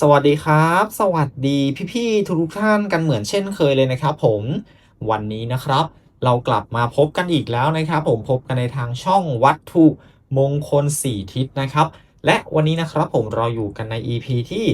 สวัสดีครับ สวัสดีพี่ๆทุกท่านกันเหมือนเช่นเคยเลยนะครับผมวันนี้นะครับ เรากลับมาพบกันอีกแล้วนะครับ ผมพบกันในทางช่องวัตถุมงคล 4 ทิศนะครับ และวันนี้นะครับผมเราอยู่กันใน EP ที่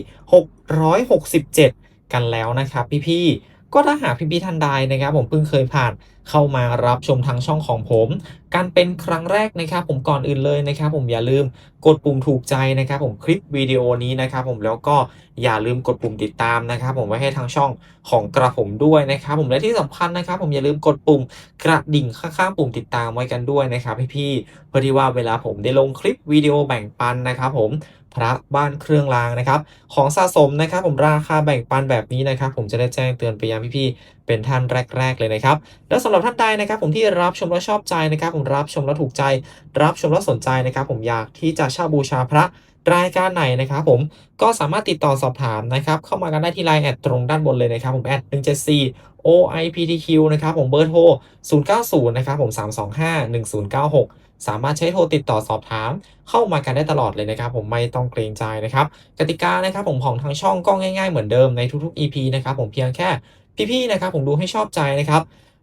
667 กันแล้วนะครับพี่ๆ ก็ถ้าหากพี่ๆท่านใดนะครับ ผมเพิ่งเคยผ่านเข้ามารับชมทางช่องของผมกันเป็นครั้งแรกนะครับ ผมก่อนอื่นเลยนะครับ ผมอย่าลืมกดปุ่มถูกใจนะครับ ผมคลิปวิดีโอนี้นะครับ ผมแล้วก็อย่าลืมกดปุ่มติดตามนะครับ ผมไว้ให้ทางช่องของกระผมด้วยนะครับ ผมและที่สำคัญนะครับ ผมอย่าลืมกดปุ่มกระดิ่งข้างๆปุ่มติดตามไว้กันด้วยนะครับพี่ๆเพื่อที่ว่าเวลาผมได้ลงคลิปวิดีโอแบ่งปันนะครับ ผม พระบ้านเครื่องรางนะครับ ของสะสมนะครับ ผมราคาแบ่งปันแบบนี้นะครับ ผมจะได้แจ้งเตือนไปยังพี่ๆเป็นท่านแรก ๆ เลยนะครับ แล้วสำหรับท่านใดนะครับ ผมที่รับชมแล้วชอบใจนะครับ ผมรับชมแล้วถูกใจ รับชมแล้วสนใจนะครับ ผมอยากที่จะเช่าบูชาพระรายการไหนนะครับผมก็สามารถติดต่อสอบถามนะครับเข้ามากันได้ที่ไลน์แอดตรงด้านบนเลยนะครับผมแอด174 OIPTQ นะครับผมเบอร์โทร090นะครับผม325 1096 สามารถใช้โทรติดต่อสอบถาม เข้ามากันได้ตลอดเลยนะครับผมไม่ต้องเกรงใจนะครับกติกานะครับผมของทางช่องก็ง่ายๆเหมือนเดิมในทุกๆ EP นะครับผมเพียงแค่พี่ๆนะครับผมดูให้ชอบใจนะครับ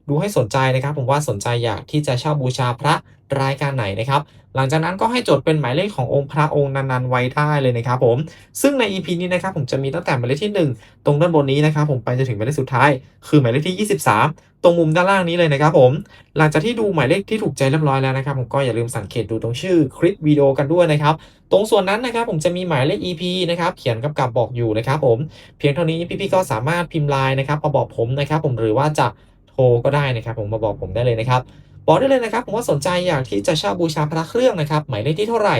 ดูให้สนใจนะครับ ผมว่าสนใจอยากที่จะเช่าบูชาพระรายการไหนนะครับ หลังจากนั้นก็ให้จดเป็นหมายเลขขององค์พระองค์นั้นๆไว้ได้เลยนะครับผมซึ่งใน EP นี้นะครับผมจะมีตั้งแต่หมายเลขที่ 1 ตรงด้านบนนี้นะครับผมไปจนถึงหมายเลขสุดท้าย คือหมายเลขที่ 23 ตรงมุมด้านล่างนี้เลยนะครับผม หลังจากที่ดูหมายเลขที่ถูกใจเรียบร้อยแล้วนะครับผมก็อย่าลืมสังเกตดูตรงชื่อคลิปวิดีโอกันด้วยนะครับ ตรงส่วนนั้นนะครับผมจะมีหมายเลข EP นะครับเขียนกำกับบอกอยู่นะครับผม เพียงเท่านี้พี่ๆก็สามารถพิมพ์ไลน์นะครับมาบอกผมนะครับผมหรือว่าจะโทรก็ได้นะครับผมมาบอกผมได้เลยนะครับบอกได้เลยนะครับผมว่าสนใจอยากที่จะเช่าบูชาพระเครื่องนะครับหมายเลขที่เท่าไหร่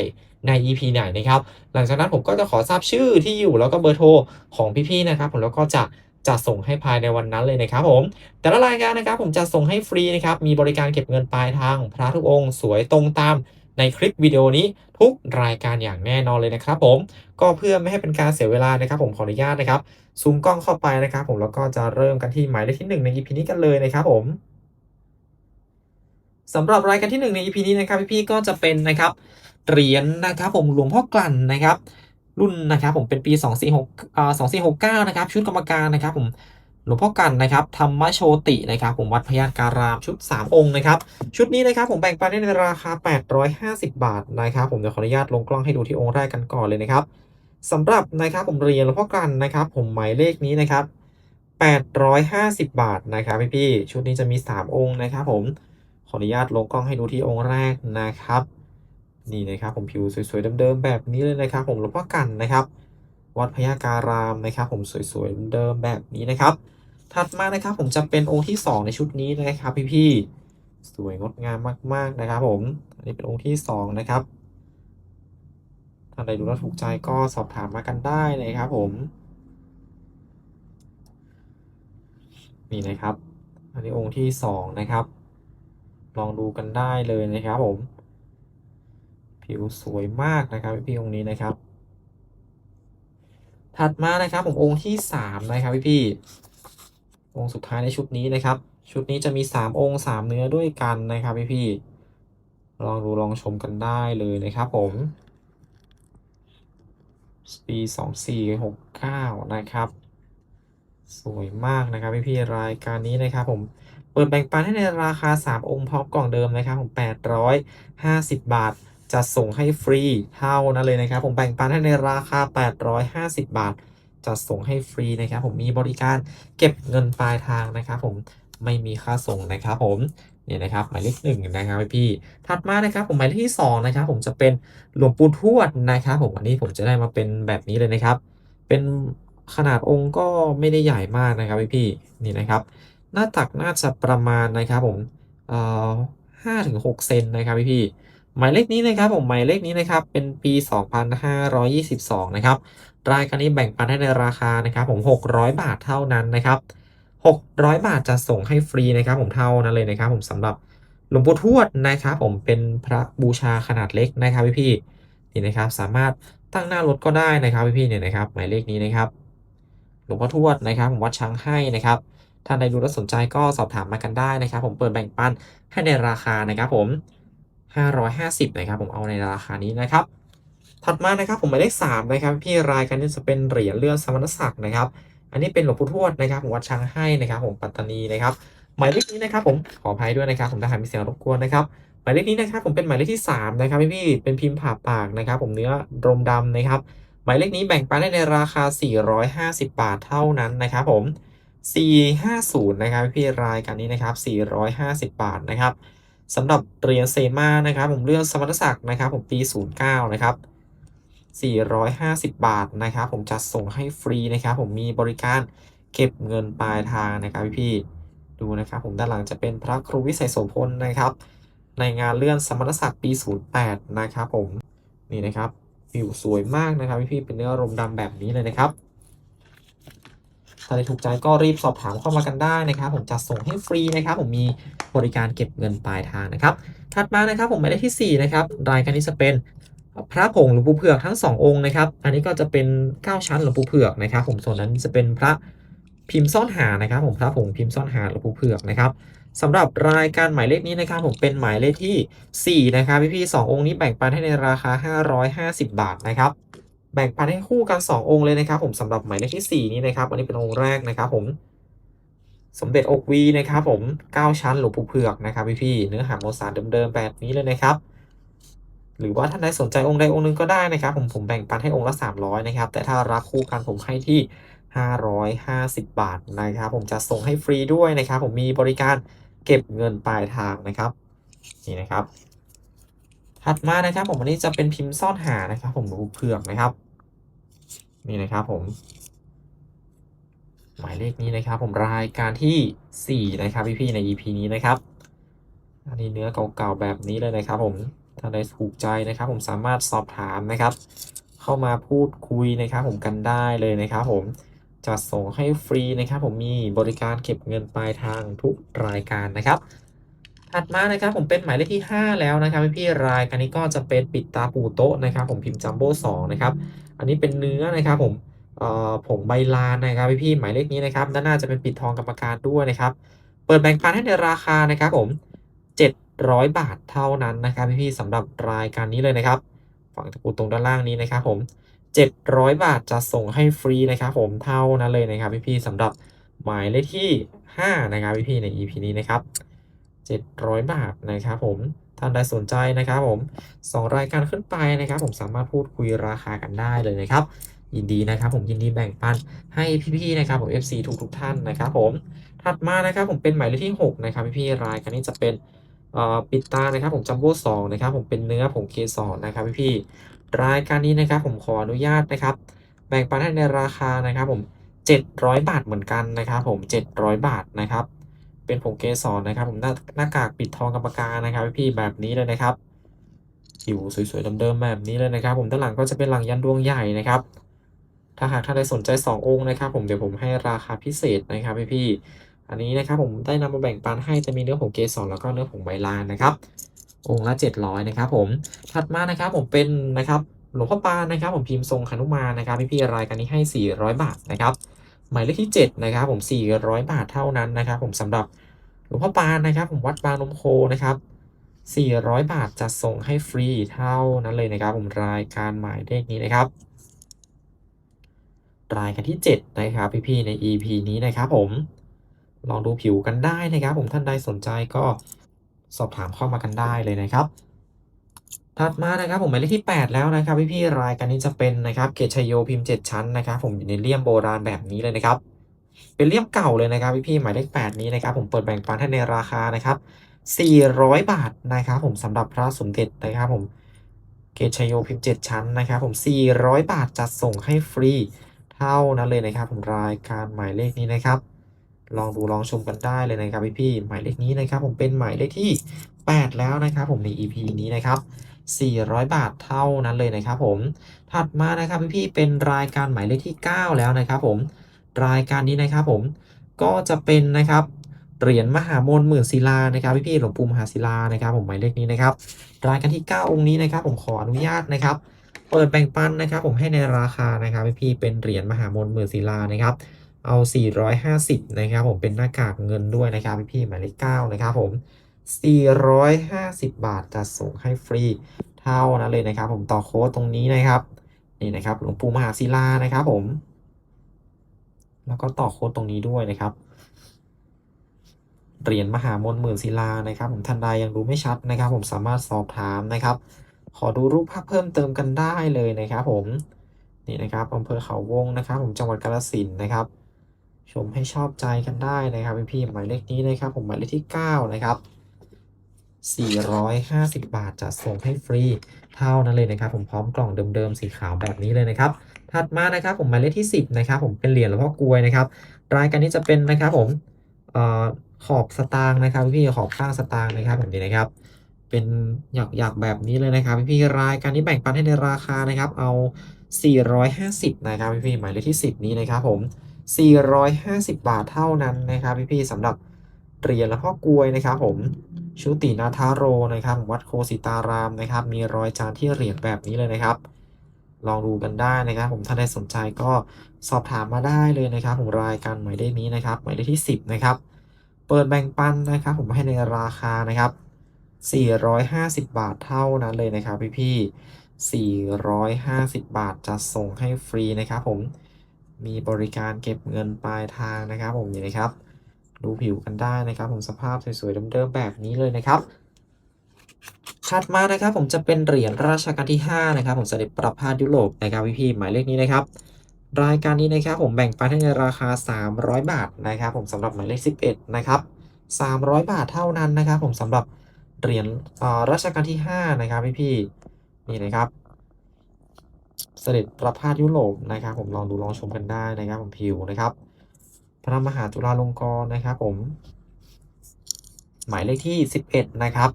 ใน EP ไหนนะครับหลังจากนั้นผมก็จะขอทราบชื่อที่อยู่แล้วก็เบอร์โทรของพี่ๆนะครับผมแล้วก็จะ จะส่งให้ภายในวันนั้นเลยนะครับผม แต่ละรายการนะครับผมจะส่งให้ฟรีนะครับมีบริการเก็บเงินปลายทางพระทุกองค์สวยตรงตามในคลิปวิดีโอนี้ทุกรายการอย่างแน่นอนเลยนะครับผมก็เพื่อไม่ให้เป็นการเสียเวลานะครับ ผมขออนุญาตนะครับซูมกล้องเข้าไปนะครับ ผมแล้วก็จะเริ่มกันที่หมายเลขที่ 1 ใน EP นี้กันเลยนะครับผมสำหรับรายการที่ 1 ใน EP นี้นะครับพี่ๆก็จะเป็นนะครับเหรียญนะครับ ผมหลวงพ่อกลั่นนะครับ รุ่นนะครับผมเป็นปี 246อ่า2469 นะครับชุดกรรมการนะครับผมหลวงพ่อกันนะครับธรรมโชตินะครับผมวัดพยานการามชุด 3 องค์นะครับชุดนี้นะครับผมแบ่งปันได้ในราคา 850 บาทนะครับผมจะขออนุญาตลงกล้องให้ดูที่องค์แรกกันก่อนเลยนะครับสำหรับนะครับผมเรียญหลวงพ่อกันนะครับผมหมายเลขนี้นะครับ850 บาทนะครับพี่ๆชุดนี้จะมี 3 องค์นะครับผมขออนุญาตลงกล้องให้ดูที่องค์แรกนะครับ นี่นะครับผมผิวสวยๆเดิมๆแบบนี้เลยนะครับ ผมหลวงพ่อกันนะครับ วัดพญาการามนะครับ ผมสวยๆเดิมๆแบบนี้นะครับ ถัดมานะครับผมจะเป็นองค์ที่ 2 ในชุดนี้นะครับ พี่ๆสวยงดงามมาก ๆนะครับ ผมอันนี้เป็นองค์ที่ 2 นะครับท่านใดดูแล้วถูกใจก็สอบถามมากันได้นะครับ ผมนี่นะครับ อันนี้องค์ที่ 2 นะครับ ลองดูกันได้เลยนะครับผม ผิวสวยมากนะครับพี่องค์นี้นะครับ ถัดมานะครับผมองค์ที่3นะครับพี่ๆองค์สุดท้ายในชุดนี้นะครับ ชุดนี้จะมี3องค์3เนื้อด้วยกันนะครับพี่ๆลองดูลองชมกันได้เลยนะครับผมปี2469นะครับสวยมากนะครับพี่ๆรายการนี้นะครับผมเปิดแบ่งปันให้ในราคา 3 องค์พร้อมกล่องเดิมนะครับผม850 บาท จะส่งให้ฟรีเท่านั้นเลยนะครับ ผมแบ่งปันให้ในราคา 850 บาท จะส่งให้ฟรีนะครับ ผมมีบริการเก็บเงินปลายทางนะครับ ผมไม่มีค่าส่งนะครับผมเนี่ยนะครับหมายเลขหนึ่งนะครับพี่ถัดมานะครับผมหมายเลขที่สองนะครับผมจะเป็นหลวงปู่ทวดนะครับผมอันนี้ผมจะได้มาเป็นแบบนี้เลยนะครับ เป็นขนาดองค์ก็ไม่ได้ใหญ่มากนะครับพี่นี่นะครับ หน้าตักน่าจะประมาณนะครับผมเอ่อห้าถึงหกเซนนะครับพี่ หมายเลขนี้นะครับผมหมายเลขนี้นะครับเป็นปี 2522 นะครับรายการนี้แบ่งปันให้ในราคานะครับผม 600 บาทเท่านั้นนะครับ 600 บาทจะส่งให้ฟรีนะครับผมเท่านั้นเลยนะครับ ผมสำหรับหลวงปู่ทวดนะครับผมเป็นพระบูชาขนาดเล็กนะครับพี่ๆนี่นะครับสามารถตั้งหน้ารถก็ได้นะครับพี่ๆเนี่ยนะครับหมายเลขนี้นะครับหลวงพ่อทวดนะครับผมวัดช้างให้นะครับท่านใดดูแลสนใจก็สอบถามมากันได้นะครับ ผมเปิดแบ่งปันให้ในราคานะครับผม 550นะครับผมเอาในราคานี้นะครับ ถัดมานะครับผมหมายเลข3นะครับพี่รายการนี้จะเป็นเหรียญเลื่อนสมณศักดิ์นะครับ อันนี้เป็นหลวงปู่ทวดนะครับผมวัดช้างให้นะครับ ผมปัตตานีนะครับหมายเลขนี้นะครับผมขออภัยด้วยนะครับ ผมถ้าหากมีเสียงรบกวนนะครับหมายเลขนี้นะครับผมเป็นหมายเลขที่ 3 นะครับพี่พี่เป็นพิมพ์ผ่าปากนะครับ ผมเนื้อรมดำนะครับ หมายเลขนี้แบ่งปันได้ในราคา 450 บาทเท่านั้นนะครับผม 450 นะครับพี่รายการนี้นะครับ 450 บาทนะครับ สำหรับเหรียญเซมานะครับผมเลือกสมรศักดิ์นะครับผมปี 09 นะครับ 450 บาทนะครับผมจัดส่งให้ฟรีนะครับผมมีบริการเก็บเงินปลายทางนะครับพี่ๆดูนะครับผมด้านหลังจะเป็นพระครูวิสัยโสพลนะครับ ในงานเลื่อนสมณศักดิ์ปี 08 นะครับผมนี่นะครับวิวสวยมากนะครับพี่ๆเป็นเนื้อรมดำแบบนี้เลยนะครับ ถ้าได้ถูกใจก็รีบสอบถามเข้ามากันได้นะครับ ผมจัดส่งให้ฟรีนะครับ ผมมีบริการเก็บเงินปลายทางนะครับ ถัดมานะครับผมหมายเลขที่4นะครับรายการนี้จะเป็นพระผงหลวงปู่เผือกทั้ง 2 องค์นะครับ อันนี้ก็จะเป็น 9 ชั้นหลวงปู่เผือกนะครับ ผมส่วนนั้นจะเป็นพระพิมพ์ซ่อนหานะครับ ผมพระผงพิมพ์ซ่อนหาหลวงปู่เผือกนะครับสำหรับรายการหมายเลขนี้นะครับ ผมเป็นหมายเลขที่ 4 นะครับพี่ๆสององค์นี้แบ่งปันให้ในราคา 550 บาทนะครับ แบ่งปันให้คู่กัน 2 องค์เลยนะครับผมสำหรับหมายเลขที่ 4 นี้นะครับอันนี้เป็นองค์แรกนะครับผมสมเด็จอกวีนะครับผม 9 ชั้นหลวงปู่เผือกนะครับพี่ๆเนื้อหาโมสารเดิมๆแบบนี้เลยนะครับ หรือว่าท่านใดสนใจองค์ใดองค์หนึงก็ได้นะครับ ผมผมแบ่งปันให้องค์ละ 300 นะครับ แต่ถ้ารักคู่กันผมให้ที่ 550 บาทนะครับ ผมจะส่งให้ฟรีด้วยนะครับ ผมมีบริการเก็บเงินปลายทางนะครับนี่นะครับถัดมานะครับผมอันนี้จะเป็นพิมพ์ซ่อนหานะครับ ผมหลวงปู่เผือกนะครับ นี่นะครับผม หมายเลขนี้นะครับ ผมรายการที่ 4 นะครับพี่ๆใน EP นี้นะครับอันนี้เนื้อเก่าๆแบบนี้เลยนะครับ ผมถ้าใดถูกใจนะครับ ผมสามารถสอบถามนะครับ เข้ามาพูดคุยนะครับ ผมกันได้เลยนะครับ ผมจะส่งให้ฟรีนะครับ ผมมีบริการเก็บเงินปลายทางทุกรายการนะครับถัดมานะครับผมเป็นหมายเลขที่ 5 แล้วนะครับพี่ๆรายการนี้ก็จะเป็นปิดตาปูโต๊ะนะครับ ผมพิมพ์จัมโบ้สองนะครับ อันนี้เป็นเนื้อนะครับผมผงใบลานนะครับพี่ๆหมายเลขนี้นะครับด้านหน้าจะเป็นปิดทองกรรมการด้วยนะครับ เปิดแบ่งปันให้ในราคานะครับผม 700 บาทเท่านั้นนะครับพี่ๆสำหรับรายการนี้เลยนะครับ ฝั่งตะปูตรงด้านล่างนี้นะครับผม 700 บาทจะส่งให้ฟรีนะครับผมเท่านั้นเลยนะครับพี่ๆสำหรับหมายเลขที่ 5 นะครับพี่ๆใน EP นี้นะครับ 700 บาทนะครับผม ท่านใดสนใจนะครับผมสองรายการขึ้นไปนะครับ ผมสามารถพูดคุยราคากันได้เลยนะครับ ยินดีนะครับ ผมยินดีแบ่งปันให้พี่ๆนะครับผม FC ทุกทุกๆท่านนะครับ ผมถัดมานะครับผมเป็นหมายเลขที่ 6 นะครับพี่ๆรายการนี้จะเป็นปิดตานะครับ ผมจัมโบ้สองนะครับ ผมเป็นเนื้อผงเกสรนะครับพี่ๆรายการนี้นะครับ ผมขออนุญาตนะครับ แบ่งปันให้ในราคานะครับ ผม700 บาทเหมือนกันนะครับ ผม 700 บาทนะครับ เป็นผงเกสรนะครับผมหน้าหน้ากากปิดทองกรรมการนะครับพี่ๆแบบนี้เลยนะครับผิวสวยๆเดิมๆแบบนี้เลยนะครับ ผมด้านหลังก็จะเป็นหลังยันดวงใหญ่นะครับ ถ้าหากท่านใดสนใจ 2 องค์นะครับ ผมเดี๋ยวผมให้ราคาพิเศษนะครับพี่ๆอันนี้นะครับผมได้นำมาแบ่งปันให้จะมีเนื้อผงเกสรแล้วก็เนื้อผงใบลานนะครับ องค์ละ 700นะครับผมถัดมานะครับผมเป็นนะครับหลวงพ่อปานนะครับ ผมพิมพ์ทรงคนุมานนะครับพี่ๆรายการนี้ให้ 400 บาทนะครับ หมายเลขที่ 7 นะครับผม 400 บาทเท่านั้นนะครับ ผมสำหรับหลวงพ่อปานนะครับ ผมวัดบางนมโคนะครับ 400 บาทจะส่งให้ฟรีเท่านั้นเลยนะครับ ผมรายการหมายเลขนี้นะครับ รายการที่ 7 นะครับพี่ๆใน EP นี้นะครับ ผมลองดูผิวกันได้นะครับ ผมท่านใดสนใจก็สอบถามเข้ามากันได้เลยนะครับ ถัดมานะครับผมหมายเลขที่ 8 แล้วนะครับพี่ๆรายการนี้จะเป็นนะครับเกชัยโยพิมพ์ 7 ชั้นนะครับผมอยู่ในเลี่ยมโบราณแบบนี้เลยนะครับ เป็นเลี่ยมเก่าเลยนะครับพี่ๆหมายเลข 8 นี้นะครับผมเปิดแบ่งปันให้ในราคานะครับ400 บาทนะครับผมสำหรับพระสมเด็จนะครับผมเกชัยโยพิมพ์ 7 ชั้นนะครับผม 400 บาทจัดส่งให้ฟรีเท่านั้นเลยนะครับ ผมรายการหมายเลขนี้นะครับ ลองดูลองชมกันได้เลยนะครับพี่ๆหมายเลขนี้นะครับ ผมเป็นหมายเลขที่ 8 แล้วนะครับ ผมใน EP นี้นะครับ 400 บาทเท่านั้นเลยนะครับผม ถัดมานะครับพี่ๆเป็นรายการหมายเลขที่ 9 แล้วนะครับผม รายการนี้นะครับผมก็จะเป็นนะครับเหรียญมหามนหมื่นศิลานะครับพี่ๆหลวงปู่มหาศิลานะครับ ผมหมายเลขนี้นะครับ รายการที่ 9 องค์นี้นะครับ ผมขออนุญาตนะครับ เปิดแบ่งปันนะครับ ผมให้ในราคานะครับพี่ๆเป็นเหรียญมหามนหมื่นศิลานะครับ เอา 450 นะครับ ผมเป็นหน้ากากเงินด้วยนะครับพี่ๆหมายเลข9นะครับผม 450 บาทจะส่งให้ฟรีเท่านั้นเลยนะครับ ผมต่อโค้ดตรงนี้นะครับนี่นะครับหลวงปู่มหาศิลานะครับผม แล้วก็ต่อโค้ดตรงนี้ด้วยนะครับเหรียญมหามนหมื่นศิลานะครับ ผมท่านใดยังดูไม่ชัดนะครับ ผมสามารถสอบถามนะครับ ขอดูรูปภาพเพิ่มเติมกันได้เลยนะครับ ผมนี่นะครับอำเภอเขาวงนะครับ ผมจังหวัดกาฬสินนะครับ ชมให้ชอบใจกันได้นะครับพี่ๆหมายเลขนี้นะครับ ผมหมายเลขที่ 9 นะครับ 450 บาทจะส่งให้ฟรีเท่านั้นเลยนะครับ ผมพร้อมกล่องเดิมๆสีขาวแบบนี้เลยนะครับ ถัดมานะครับผมหมายเลขที่ 10 นะครับ ผมเป็นเหรียญหลวงพ่อกลวยนะครับ รายการนี้จะเป็นนะครับผมออขอบสตางค์นะครับพี่ขอบข้างสตางค์นะครับผมนี่นะครับ เป็นหยักๆแบบนี้เลยนะครับ พี่รายการนี้แบ่งปันให้ในราคานะครับ เอา 450 นะครับพี่หมายเลขที่ 10 นี้นะครับผม 450 บาทเท่านั้นนะครับพี่ๆสำหรับเหรียญหลวงพ่อกลวยนะครับผม ชุตินาทาโรนะครับวัดโคสิตารามนะครับ มีรอยจานที่เหรียญแบบนี้เลยนะครับ ลองดูกันได้นะครับ ผมถ้าได้สนใจก็สอบถามมาได้เลยนะครับผมรายการหมายเลขนี้นะครับหมายเลขที่ 10 นะครับ เปิดแบ่งปันนะครับ ผมให้ในราคานะครับ 450 บาทเท่านั้นเลยนะครับ พี่ๆ450 บาทจะส่งให้ฟรีนะครับ ผมมีบริการเก็บเงินปลายทางนะครับ ผมนี่นะครับ ดูผิวกันได้นะครับ ผมสภาพสวยๆเดิมๆแบบนี้เลยนะครับถัดมานะครับผมจะเป็นเหรียญราชการที่ 5 นะครับ ผมเสด็จประพาสยุโรปนะครับพี่ๆหมายเลขนี้นะครับ รายการนี้นะครับผมแบ่งปันให้ในราคา 300 บาทนะครับ ผมสำหรับหมายเลข 11 นะครับ 300 บาทเท่านั้นนะครับ ผมสำหรับเหรียญอ่ารัชกาลที่ 5 นะครับพี่ๆนี่นะครับ เสด็จประพาสยุโรปนะครับ ผมลองดูลองชมกันได้นะครับ ผมผิวนะครับ พระมหาจุฬาลงกรณ์นะครับผม หมายเลขที่ 11 นะครับ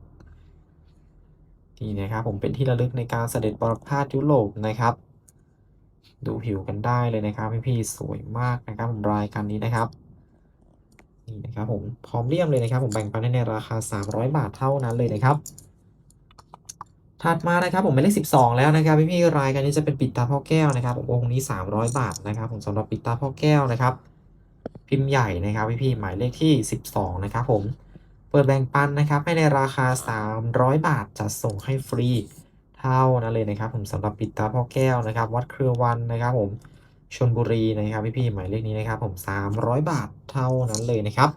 นี่นะครับผมเป็นที่ระลึกในการเสด็จประพาสยุโรปนะครับ ดูผิวกันได้เลยนะครับพี่ๆสวยมากนะครับผมรายการนี้นะครับนี่นะครับผมพร้อมเลี่ยมเลยนะครับ ผมแบ่งปันในราคา 300 บาทเท่านั้นเลยนะครับถัดมานะครับผมเป็นเลข 12 แล้วนะครับพี่ๆรายการนี้จะเป็นปิดตาพ่อแก้วนะครับผมองค์นี้ 300 บาทนะครับ ผมสำหรับปิดตาพ่อแก้วนะครับ พิมพ์ใหญ่นะครับพี่ๆหมายเลขที่ 12 นะครับผม เปิดแบ่งปันนะครับให้ในราคา 300 บาทจะส่งให้ฟรีเท่านั้นเลยนะครับ ผมสำหรับปิดตาพ่อแก้วนะครับ วัดเครือวันนะครับผมชลบุรีนะครับพี่ๆหมายเลขนี้นะครับ ผม 300 บาทเท่านั้นเลยนะครับ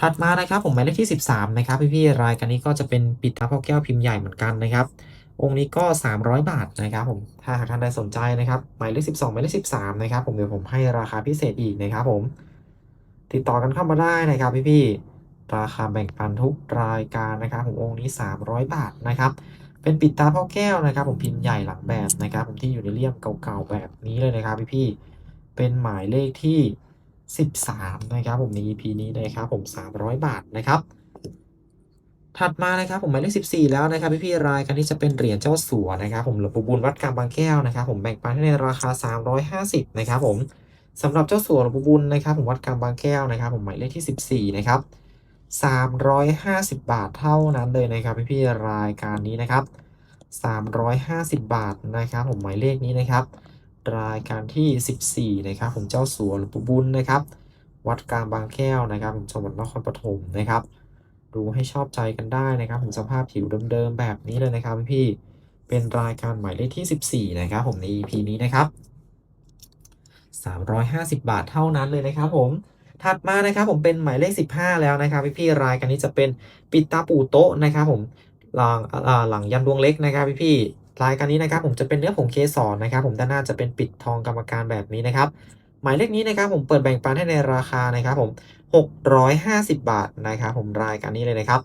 ถัดมานะครับผมหมายเลขที่ 13 นะครับพี่ๆรายการนี้ก็จะเป็นปิดตาพ่อแก้วพิมพ์ใหญ่เหมือนกันนะครับ องค์นี้ก็ 300 บาทนะครับผม ถ้าหากท่านใดสนใจนะครับ หมายเลข 12 หมายเลข 13 นะครับผม เดี๋ยวผมให้ราคาพิเศษอีกนะครับผม ติดต่อกันเข้ามาได้นะครับพี่ๆ ราคาแบ่งปันทุกรายการนะครับผมองค์นี้ 300 บาทนะครับ เป็นปิดตาพ่อแก้วนะครับ ผมพิมพ์ใหญ่หลังแบบนะครับ ผมที่อยู่ในเลี่ยมเก่าๆแบบนี้เลยนะครับพี่ๆ เป็นหมายเลขที่ 13 นะครับผมใน EP นี้นะครับผม 300 บาทนะครับ ถัดมานะครับผมหมายเลข14 แล้วนะครับพี่ๆรายการที่จะเป็นเหรียญเจ้าสัวนะครับผมหลวงปู่บุญวัดกลางบางแก้วนะครับผมแบ่งปันให้ในราคา 350นะครับผมสำหรับเจ้าสัวหลวงปู่บุญนะครับผมวัดกลางบางแก้วนะครับผมหมายเลขที่14นะครับ350 บาทเท่านั้นเลยนะครับพี่ๆรายการนี้นะครับ350 บาทนะครับผมหมายเลขนี้นะครับ รายการที่ 14นะครับผมเจ้าสัวหลวงปู่บุญนะครับวัดกลางบางแก้วนะครับผมจังหวัดนครปฐมนะครับ ดูให้ชอบใจกันได้นะครับผมสภาพผิวเดิมๆแบบนี้เลยนะครับพี่เป็นรายการหมายเลขที่ 14 นะครับผมใน EP นี้นะครับ 350 บาทเท่านั้นเลยนะครับผมถัดมานะครับผมเป็นหมายเลข 15 แล้วนะครับพี่ๆรายการนี้จะเป็นปิดตาปูโตะนะครับผมหลังหลังยันดวงเล็กนะครับพี่ๆรายการนี้นะครับผมจะเป็นเนื้อผงเคสรนะครับผมด้านหน้าจะเป็นปิดทองกรรมการแบบนี้นะครับ หมายเลขนี้นะครับผมเปิดแบ่งปันให้ในราคานะครับผม 650 บาทนะครับผมรายการนี้เลยนะครับ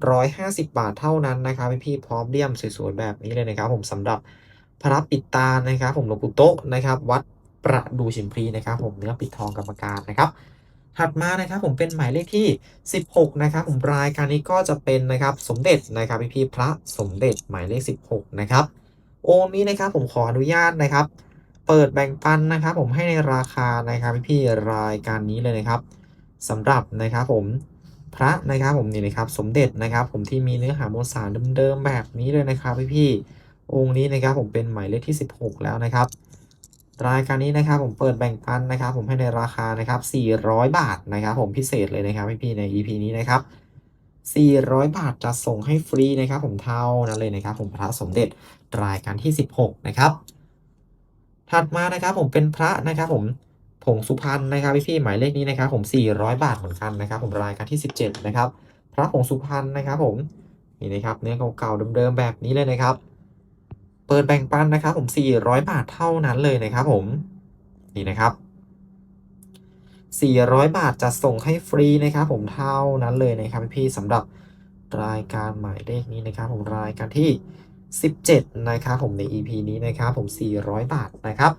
650 บาทเท่านั้นนะครับพี่พร้อมเลี่ยมสวยๆแบบนี้เลยนะครับ ผมสำหรับพระปิดตานะครับ ผมหลวงปู่โต๊ะนะครับ วัดประดูชิมพลีนะครับ ผมเนื้อปิดทองกรรมการนะครับ ถัดมานะครับผมเป็นหมายเลขที่ 16 นะครับ ผมรายการนี้ก็จะเป็นนะครับสมเด็จนะครับพี่ๆพระสมเด็จหมายเลข 16 นะครับ องค์นี้นะครับผมขออนุญาตนะครับ เปิดแบ่งปันนะครับผมให้ในราคานะครับพี่รายการนี้เลยนะครับสำหรับนะครับผมพระนะครับผมนี่นะครับสมเด็จนะครับผมที่มีเนื้อหามวลสารเดิมๆแบบนี้เลยนะครับพี่ๆองค์นี้นะครับผมเป็นหมายเลขที่ 16 แล้วนะครับ รายการนี้นะครับผมเปิดแบ่งปันนะครับ ผมให้ในราคานะครับ 400 บาทนะครับผมพิเศษเลยนะครับพี่ๆใน EP นี้นะครับ 400 บาทจะส่งให้ฟรีนะครับผมเท่านั้นเลยนะครับ ผมพระสมเด็จรายการที่ 16 นะครับ ถัดมานะครับผมเป็นพระนะครับผมผงสุพรรณนะครับพี่ๆหมายเลขนี้นะครับ ผม 400 บาทเหมือนกันนะครับ ผมรายการที่ 17 นะครับ พระผงสุพรรณนะครับ ผมนี่นะครับเนื้อเก่าๆเดิมๆแบบนี้เลยนะครับ เปิดแบ่งปันนะครับ ผม 400 บาทเท่านั้นเลยนะครับ ผมนี่นะครับ 400 บาทจะส่งให้ฟรีนะครับ ผมเท่านั้นเลยนะครับพี่ๆสำหรับรายการหมายเลขนี้นะครับ ผมรายการที่ 17 นะครับผมใน EP นี้นะครับผม 400 บาทนะครับ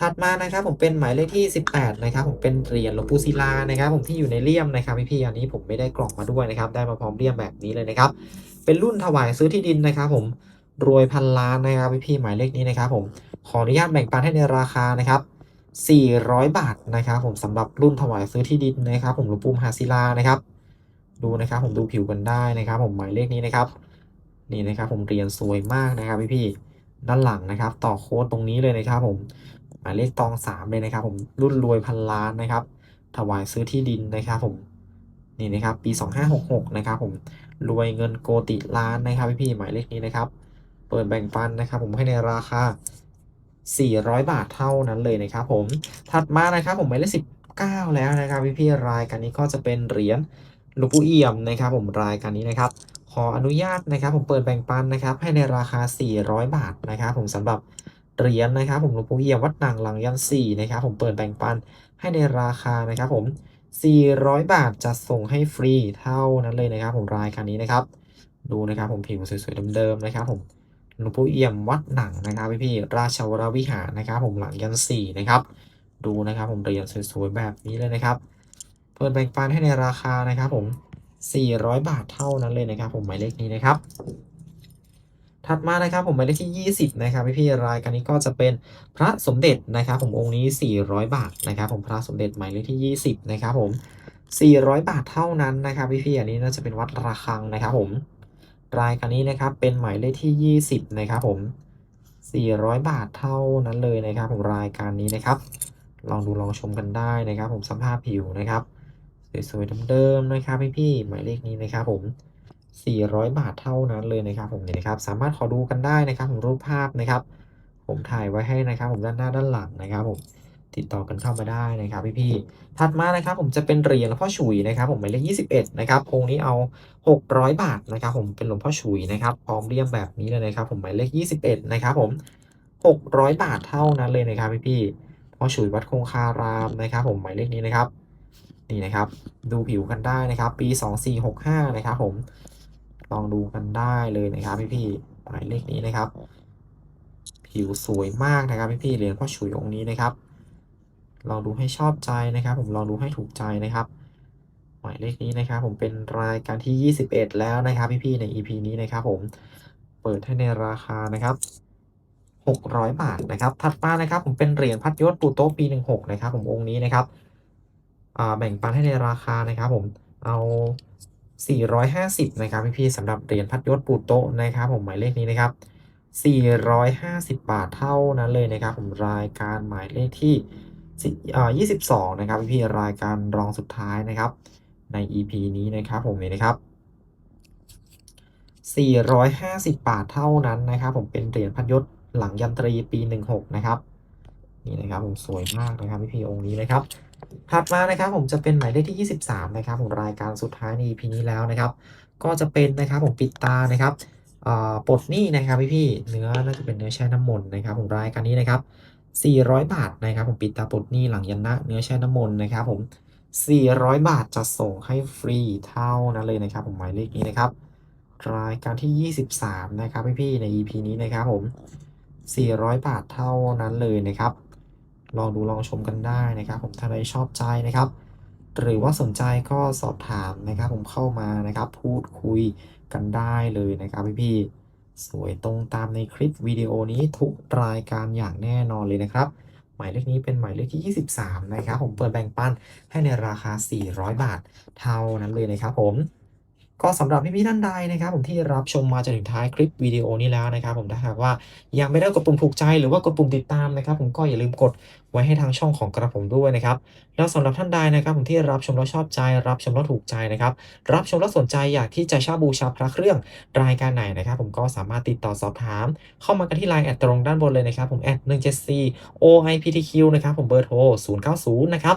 ถัดมานะครับผมเป็นหมายเลขที่ 18 นะครับผมเป็นเหรียญหลวงปู่ศิลานะครับ ผมที่อยู่ในเลี่ยมนะครับพี่ๆอันนี้ผมไม่ได้กล่องมาด้วยนะครับ ได้มาพร้อมเลี่ยมแบบนี้เลยนะครับ เป็นรุ่นถวายซื้อที่ดินนะครับ ผมรวยพันล้านนะครับพี่ๆหมายเลขนี้นะครับ ผมขออนุญาตแบ่งปันให้ในราคานะครับ400 บาทนะครับ ผมสำหรับรุ่นถวายซื้อที่ดินนะครับ ผมหลวงปู่มหาศิลานะครับ ดูนะครับ ผมดูผิวกันได้นะครับ ผมหมายเลขนี้นะครับ นี่นะครับผมเรียนสวยมากนะครับพี่ๆด้านหลังนะครับ ต่อโค้ดตรงนี้เลยนะครับผมหมายเลขตองสามเลยนะครับ ผมรุ่นรวยพันล้านนะครับ ถวายซื้อที่ดินนะครับผมนี่นะครับปี 2566 นะครับผมรวยเงินโกติล้านนะครับพี่ๆหมายเลขนี้นะครับ เปิดแบ่งปันนะครับ ผมให้ในราคา 400 บาทเท่านั้นเลยนะครับ ผมถัดมานะครับ ผมหมายเลข19 แล้วนะครับพี่พี่รายการนี้ก็จะเป็นเหรียญลวงปู่เอี่ยมนะครับ ผมรายการนี้นะครับ ขออนุญาตนะครับผมเปิดแบ่งปันนะครับให้ในราคา 400 บาทนะครับผมสำหรับเหรียญนะครับผมหลวงปู่เอี่ยมวัดหนังหลังยันสี่นะครับผมเปิดแบ่งปันให้ในราคานะครับผม 400 บาทจะส่งให้ฟรีเท่านั้นเลยนะครับ ผมรายการนี้นะครับ ดูนะครับผมผิวสวยๆเดิมๆนะครับผมหลวงปู่เอี่ยมวัดหนังนะครับพี่พี่ๆราชวรวิหารนะครับ ผมหลังยันสี่นะครับ ดูนะครับผมเหรียญสวยๆแบบนี้เลยนะครับ เปิดแบ่งปันให้ในราคานะครับผม 400 บาทเท่านั้นเลยนะครับ ผมหมายเลขนี้นะครับ ถัดมานะครับผมหมายเลขที่ 20 นะครับพี่พี่รายการนี้ก็จะเป็นพระสมเด็จนะครับ ผมองค์นี้ 400 บาทนะครับ ผมพระสมเด็จหมายเลขที่ 20 นะครับผม 400 บาทเท่านั้นนะครับพี่พี่อันนี้น่าจะเป็นวัดระฆังนะครับ ผมรายการนี้นะครับเป็นหมายเลขที่ 20 นะครับผม 400 บาทเท่านั้นเลยนะครับ ผมรายการนี้นะครับ ลองดูลองชมกันได้นะครับ ผมสัมภาพผิวนะครับ สวยๆเดิมๆนะครับพี่ๆหมายเลขนี้นะครับผม 400 บาทเท่านั้นเลยนะครับผมนี่นะครับ สามารถขอดูกันได้นะครับผมรูปภาพนะครับ ผมถ่ายไว้ให้นะครับ ผมด้านหน้าด้านหลังนะครับผมติดต่อกันเข้ามาได้นะครับพี่ๆถัดมานะครับ ผมจะเป็นเหรียญหลวงพ่อฉุยนะครับ ผมหมายเลข21 นะครับองค์นี้เอา 600 บาทนะครับ ผมเป็นหลวงพ่อฉุยนะครับพร้อมเลี่ยมแบบนี้เลยนะครับ ผมหมายเลข 21 นะครับ ผม 600 บาทเท่านั้นเลยนะครับพี่ๆพ่อฉุยวัดคงคารามนะครับ ผมหมายเลขนี้นะครับ นี่นะครับ ดูผิวกันได้นะครับ ปี 2465 นะครับผม ลองดูกันได้เลยนะครับพี่ๆหมายเลขนี้นะครับ ผิวสวยมากนะครับพี่ๆเหรียญพ่อฉุยองค์นี้นะครับลองดูให้ชอบใจนะครับ ผมลองดูให้ถูกใจนะครับ หมายเลขนี้นะครับ ผมเป็นรายการที่ 21 แล้วนะครับพี่ๆใน EP นี้นะครับผมเปิดให้ในราคานะครับ 600 บาทนะครับ ถัดมานะครับ ผมเป็นเหรียญพัดยศปูโต๊ะปี 16 นะครับ ผมองค์นี้นะครับ แบ่งปันให้ในราคานะครับผมเอา 450 นะครับพี่ๆสำหรับเหรียญพัดยศปูโตนะครับผมหมายเลขนี้นะครับ 450 บาทเท่านั้นเลยนะครับผมรายการหมายเลขที่ 22 นะครับพี่ๆรายการรองสุดท้ายนะครับ ใน EP นี้นะครับผมนี่นะครับ 450 บาทเท่านั้นนะครับผมเป็นเหรียญพัดยศหลังยันตรีปี 16 นะครับนี่นะครับผมสวยมากนะครับพี่พี่องค์นี้นะครับ ถัดมานะครับผมจะเป็นหมายเลขที่ 23 นะครับผมรายการสุดท้ายใน EP นี้แล้วนะครับ ก็จะเป็นนะครับผมปิดตานะครับปลดหนี้นะครับพี่พี่เนื้อน่าจะเป็นเนื้อแช่น้ำมนต์นะครับผมรายการนี้นะครับ 400 บาทนะครับผมปิดตาปลดหนี้หลังยันนะเนื้อแช่น้ำมนต์นะครับผม 400 บาทจะส่งให้ฟรีเท่านั้นเลยนะครับ ผมหมายเลขนี้นะครับ รายการที่ 23 นะครับพี่พี่ๆใน EP นี้นะครับผม 400 บาทเท่านั้นเลยนะครับ ลองดูลองชมกันได้นะครับ ผมถ้าใครชอบใจนะครับ หรือว่าสนใจก็สอบถามนะครับ ผมเข้ามานะครับ พูดคุยกันได้เลยนะครับพี่ๆสวยตรงตามในคลิปวิดีโอนี้ทุกรายการอย่างแน่นอนเลยนะครับ หมายเลขนี้เป็นหมายเลขที่ 23 นะครับ ผมเปิดแบ่งปันให้ในราคา 400 บาท เท่านั้นเลยนะครับผม ก็สำหรับพี่ๆท่านใดนะครับ ผมที่รับชมมาจนถึงท้ายคลิปวิดีโอนี้แล้วนะครับผมถ้าหากว่ายังไม่ได้กดปุ่มถูกใจหรือว่ากดปุ่มติดตามนะครับ ผมก็อย่าลืมกดไว้ให้ทางช่องของกระผมด้วยนะครับแล้วสำหรับท่านใดนะครับผมที่รับชมแล้วชอบใจ รับชมแล้วถูกใจนะครับรับชมแล้วสนใจอยากที่จะเช่าบูชาพระเครื่องรายการไหนนะครับ ผมก็สามารถติดต่อสอบถาม เข้ามากันที่ Line แอดตรงด้านบนเลยนะครับ ผมแอด174 OIPTQ นะครับผมเบอร์โทร 090 นะครับ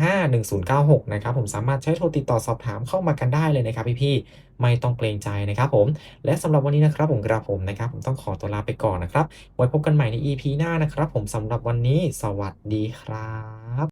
325 1096 นะครับผมสามารถใช้โทรติดต่อสอบถามเข้ามากันได้เลยนะครับพี่ๆไม่ต้องเกรงใจนะครับผม และสำหรับวันนี้นะครับผมกระผมนะครับ ผมต้องขอตัวลาไปก่อนนะครับ ไว้พบกันใหม่ใน EP หน้านะครับ ผมสำหรับวันนี้ สวัสดีครับ